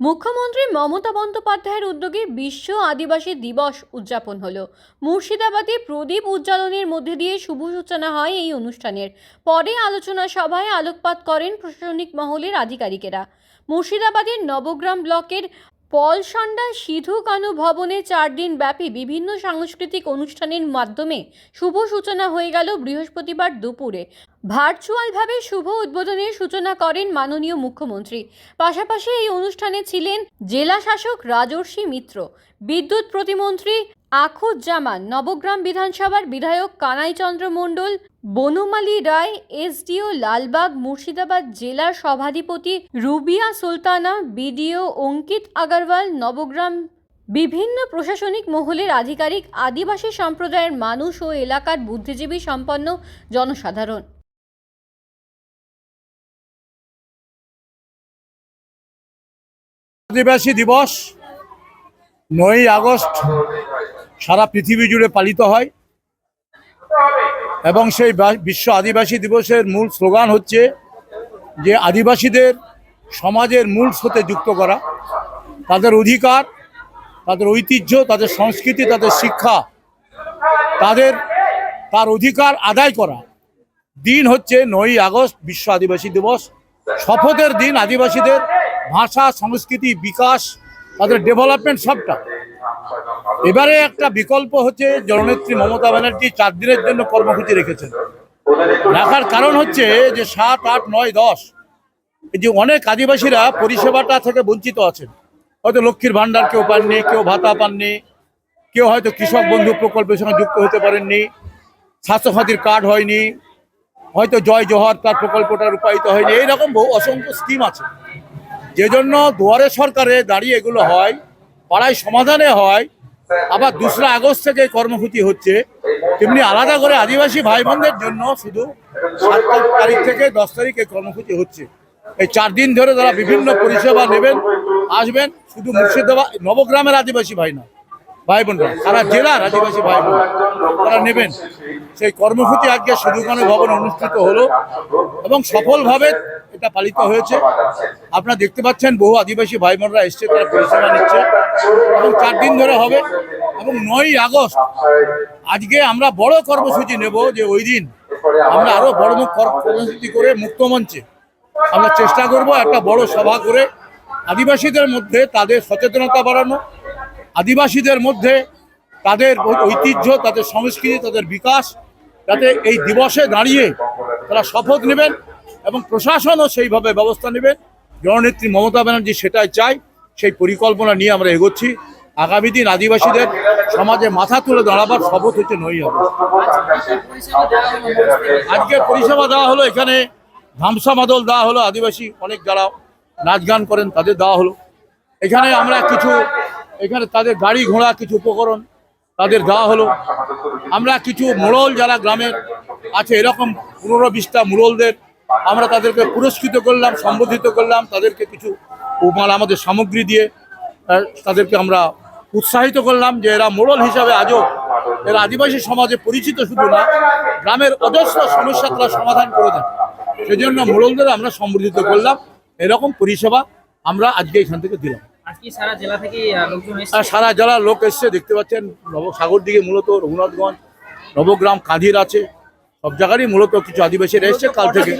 মুখ্যমন্ত্রী মমতা বন্দ্যোপাধ্যায়ের উদ্যোগে বিশ্ব আদিবাসী দিবস উদযাপন হলো। মুর্শিদাবাদে প্রদীপ উজ্জ্বলনের মধ্যে দিয়ে শুভ সূচনা হয় এই অনুষ্ঠানের। পরে আলোচনা সভায় আলোকপাত করেন প্রশাসনিক মহলের আধিকারিকেরা। মুর্শিদাবাদের নবগ্রাম ব্লকের পলসন্ডা সিধু কানু ভবনে চার দিন ব্যাপী বিভিন্ন সাংস্কৃতিক অনুষ্ঠানের মাধ্যমে শুভ সূচনা হয়ে গেল বৃহস্পতিবার দুপুরে। ভার্চুয়ালভাবে শুভ উদ্বোধনের সূচনা করেন মাননীয় মুখ্যমন্ত্রী। পাশাপাশি এই অনুষ্ঠানে ছিলেন জেলা শাসক রাজর্ষি মিত্র, বিদ্যুৎ প্রতিমন্ত্রী আখুজ্জামান, নবগ্রাম বিধানসভার বিধায়ক কানাইচন্দ্র মণ্ডল, বনমালী রায়, এসডিও লালবাগ, মুর্শিদাবাদ জেলার সভাধিপতি রুবিয়া সুলতানা, বিডিও অঙ্কিত আগরওয়াল, নবগ্রাম বিভিন্ন প্রশাসনিক মহলের আধিকারিক, আদিবাসী সম্প্রদায়ের মানুষ ও এলাকার বুদ্ধিজীবী, সম্পন্ন জনসাধারণ। আদিবাসী দিবস নয়ই আগস্ট সারা পৃথিবী জুড়ে পালিত হয় এবং সেই বিশ্ব আদিবাসী দিবসের মূল স্লোগান হচ্ছে যে আদিবাসীদের সমাজের মূল স্রোতে যুক্ত করা। তাদের অধিকার, তাদের ঐতিহ্য, তাদের সংস্কৃতি, তাদের শিক্ষা, তাদের, তার অধিকার আদায় করা। দিন হচ্ছে নয়ই আগস্ট বিশ্ব আদিবাসী দিবস। শপথের দিন আদিবাসীদের ভাষা, সংস্কৃতি, বিকাশ, তাদের ডেভেলপমেন্ট সবটা। এবারে একটা বিকল্প হচ্ছে জননেত্রী মমতা ব্যানার্জি চার দিনের জন্য কর্মসূচি রেখেছেন। রাখার কারণ হচ্ছে যে সাত, আট, নয়, দশ, এই যে অনেক আদিবাসীরা পরিষেবাটা থেকে বঞ্চিত আছেন। হয়তো লক্ষ্মীর ভাণ্ডার কেউ পাননি, কেউ ভাতা পাননি, কেউ হয়তো কৃষক বন্ধু প্রকল্পের সঙ্গে যুক্ত হতে পারেননি, স্বাস্থ্যসাথীর কার্ড হয়নি, হয়তো জয় জোহর তার প্রকল্পটা রূপায়িত হয়নি, এইরকম বহু অসংখ্য স্কিম আছে। যে জন্য দুয়ারে সরকারে দাঁড়িয়ে এগুলো হয়, পাড়ায় সমাধানে হয়, আবার দোসরা আগস্ট থেকে কর্মসূচি হচ্ছে। তেমনি আলাদা করে আদিবাসী ভাই বোনদের জন্য শুধু সাত তারিখ থেকে দশ তারিখে কর্মসূচি হচ্ছে। এই চার দিন ধরে তারা বিভিন্ন পরিষেবা নেবেন, আসবেন, শুধু মুর্শিদাবাদ, নবগ্রামের আদিবাসী ভাই না ভাই বোনরা সারা জেলার আদিবাসী ভাই বোন তারা নেবেন। সেই কর্মসূচি আজকে সিধুকানু ভবন অনুষ্ঠিত হলো এবং সফলভাবে এটা পালিত হয়েছে। আপনারা দেখতে পাচ্ছেন বহু আদিবাসী ভাই বোনরা এসছে, তারা পরিষেবা নিচ্ছে এবং চার দিন ধরে হবে এবং নয়ই আগস্ট আজকে আমরা বড় কর্মসূচি নেব যে ওই দিন আমরা আরও বড় মুখ কর্মসূচি করে মুক্তমঞ্চে আমরা চেষ্টা করব একটা বড় সভা করে আদিবাসীদের মধ্যে তাদের সচেতনতা বাড়ানো, আদিবাসীদের মধ্যে তাদের ঐতিহ্য, তাদের সংস্কৃতি, তাদের বিকাশ যাতে এই দিবসে দাঁড়িয়ে তারা শপথ নেবেন এবং প্রশাসনও সেইভাবে ব্যবস্থা নেবেন জননেত্রী মমতা ব্যানার্জি সেটাই চাই সেই পরিকল্পনা নিয়ে আমরা এগোচ্ছি। আগামী দিন আদিবাসীদের সমাজে মাথা তুলে দাঁড়াবার শপথ হচ্ছে নই হবে আজকে পরিষেবা দেওয়া হলো এখানে, ধামসা মাদল দেওয়া হলো, আদিবাসী অনেক যারা নাচ গান করেন তাদের দেওয়া হলো। এখানে আমরা কিছু, এখানে তাদের গাড়ি ঘোড়া, কিছু উপকরণ তাদের দেওয়া হলো। আমরা কিছু মোড়ল যারা গ্রামের আছে, এরকম পনেরো বিশটা মোড়লদের আমরা তাদেরকে পুরস্কৃত করলাম, সম্বোধিত করলাম, তাদেরকে কিছু মানে আমাদের সামগ্রী দিয়ে তাদেরকে আমরা উৎসাহিত করলাম যে এরা মোড়ল হিসাবে আজও এরা আদিবাসী সমাজে পরিচিত শুধু না, গ্রামের অজস্র সমস্যা তারা সমাধান করে দেন সেই জন্য মোড়লদের আমরা সম্বোধিত করলাম। এরকম পরিষেবা আমরা আজকে এখান থেকে দিলাম। সারা জেলা থেকে লোকজন এসেছে? সারা জেলার লোক এসছে দেখতে পাচ্ছেন নবসাগর দিকে মূলত রঘুনাথগঞ্জ নবগ্রাম কাঁধির আছে। সব জায়গারই মূলত কিছু আদিবাসীরা এসছে কাল থেকে।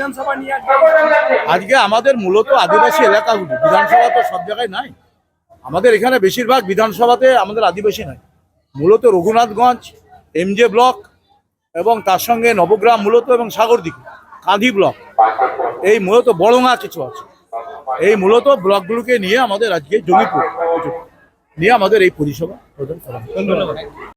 আজকে আমাদের মূলত আদিবাসী এলাকাগুলি বিধানসভা তো সব জায়গায় নাই। আমাদের এখানে বেশিরভাগ বিধানসভাতে আমাদের আদিবাসী নাই। মূলত রঘুনাথগঞ্জ এমজে ব্লক এবং তার সঙ্গে নবগ্রাম মূলত এবং সাগরদিঘি কাঁধি ব্লক। এই মূলত বড়ঙা কিছু আছে। এই মূলত ব্লকগুলোকে নিয়ে আমাদের আজকে জমিপুর নিয়ে আমাদের এই পরিষেবা প্রদান করা ধন্যবাদ।